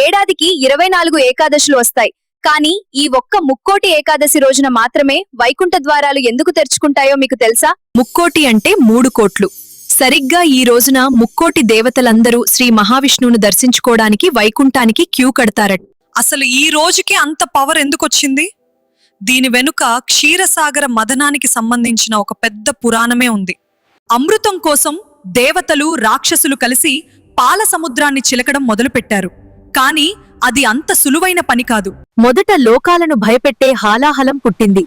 ఏడాదికి ఇరవై నాలుగు ఏకాదశులు వస్తాయి. కానీ ఈ ఒక్క ముక్కోటి ఏకాదశి రోజున మాత్రమే వైకుంఠ ద్వారాలు ఎందుకు తెరుచుకుంటాయో మీకు తెలుసా? ముక్కోటి అంటే మూడు కోట్లు. సరిగ్గా ఈ రోజున ముక్కోటి దేవతలందరూ శ్రీ మహావిష్ణువును దర్శించుకోవడానికి వైకుంఠానికి క్యూ కడతారట. అసలు ఈ రోజుకి అంత పవర్ ఎందుకొచ్చింది? దీని వెనుక క్షీరసాగర మదనానికి సంబంధించిన ఒక పెద్ద పురాణమే ఉంది. అమృతం కోసం దేవతలు రాక్షసులు కలిసి పాల సముద్రాన్ని చిలకడం మొదలుపెట్టారు. కాని అది అంత సులువైన పని కాదు. మొదట లోకాలను భయపెట్టే హాలాహలం పుట్టింది.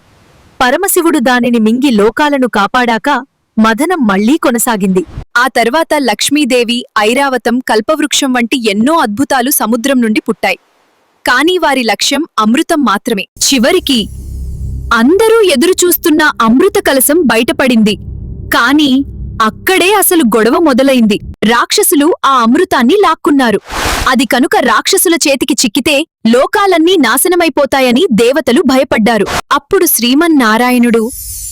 పరమశివుడు దానిని మింగి లోకాలను కాపాడాక మదనం మళ్ళీ కొనసాగింది. ఆ తర్వాత లక్ష్మీదేవి ఐరావతం కల్పవృక్షం వంటి ఎన్నో అద్భుతాలు సముద్రం నుండి పుట్టాయి. కాని వారి లక్ష్యం అమృతం మాత్రమే. చివరికి అందరూ ఎదురుచూస్తున్న అమృత కలసం బయటపడింది. కాని అక్కడే అసలు గొడవ మొదలైంది. రాక్షసులు ఆ అమృతాన్ని లాక్కున్నారు. అది కనుక రాక్షసుల చేతికి చిక్కితే లోకాలన్నీ నాశనమైపోతాయని దేవతలు భయపడ్డారు. అప్పుడు శ్రీమన్నారాయణుడు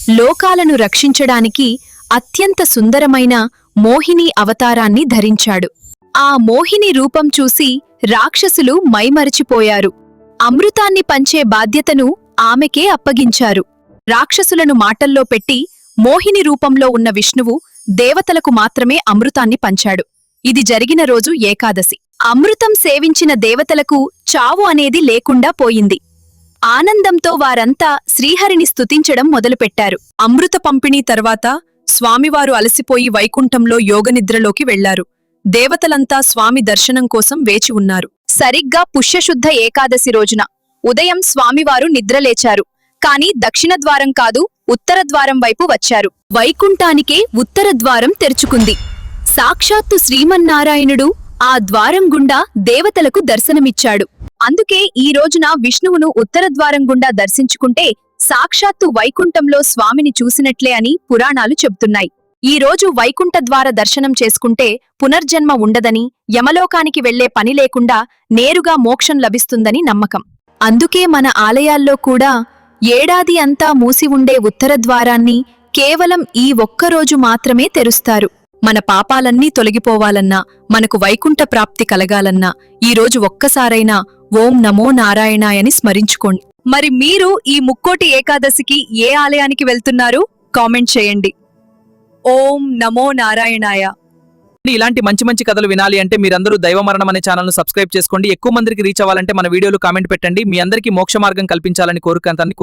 లోకాలను రక్షించడానికి అత్యంత సుందరమైన మోహిని అవతారాన్ని ధరించాడు. ఆ మోహిని రూపం చూసి రాక్షసులు మైమరచిపోయారు. అమృతాన్ని పంచే బాధ్యతను ఆమెకే అప్పగించారు. రాక్షసులను మాటల్లో పెట్టి మోహిని రూపంలో ఉన్న విష్ణువు దేవతలకు మాత్రమే అమృతాన్ని పంచాడు. ఇది జరిగిన రోజు ఏకాదశి. అమృతం సేవించిన దేవతలకు చావు అనేది లేకుండా పోయింది. ఆనందంతో వారంతా శ్రీహరిని స్తుతించడం మొదలుపెట్టారు. అమృత పంపిణీ తర్వాత స్వామివారు అలసిపోయి వైకుంఠంలో యోగనిద్రలోకి వెళ్ళారు. దేవతలంతా స్వామి దర్శనం కోసం వేచి ఉన్నారు. సరిగ్గా పుష్యశుద్ధ ఏకాదశి రోజున ఉదయం స్వామివారు నిద్రలేచారు. కాని దక్షిణ ద్వారం కాదు ఉత్తర ద్వారం వైపు వచ్చారు. వైకుంఠానికే ఉత్తర ద్వారం తెరుచుకుంది. సాక్షాత్తు శ్రీమన్నారాయణుడు ఆ ద్వారం గుండా దేవతలకు దర్శనమిచ్చాడు. అందుకే ఈ రోజున విష్ణువును ఉత్తర ద్వారం గుండా దర్శించుకుంటే సాక్షాత్తు వైకుంఠంలో స్వామిని చూసినట్లే అని పురాణాలు చెబుతున్నాయి. ఈ రోజు వైకుంఠ ద్వార దర్శనం చేసుకుంటే పునర్జన్మ ఉండదని యమలోకానికి వెళ్ళే పని లేకుండా నేరుగా మోక్షం లభిస్తుందని నమ్మకం. అందుకే మన ఆలయాల్లో కూడా ఏడాది అంతా మూసి ఉండే ఉత్తర ద్వారాన్ని కేవలం ఈ ఒక్కరోజు మాత్రమే తెరుస్తారు. మన పాపాలన్నీ తొలగిపోవాలన్నా మనకు వైకుంఠ ప్రాప్తి కలగాలన్నా ఈ రోజు ఒక్కసారైనా ఓం నమో నారాయణాయని స్మరించుకోండి. మరి మీరు ఈ ముక్కోటి ఏకాదశికి ఏ ఆలయానికి వెళ్తున్నారు? కామెంట్ చేయండి. ఓం నమో నారాయణాయ. ఇలాంటి మంచి మంచి కథలు వినాలి అంటే మీరందరూ దైవమరణం అనే ఛానల్ను సబ్స్క్రైబ్ చేసుకోండి. ఎక్కువ మందికి రీచ్ అవ్వాలంటే మన వీడియోలు కామెంట్ పెట్టండి. మీ అందరికీ మోక్ష మార్గం కల్పించాలని కోరుకంతాన్ని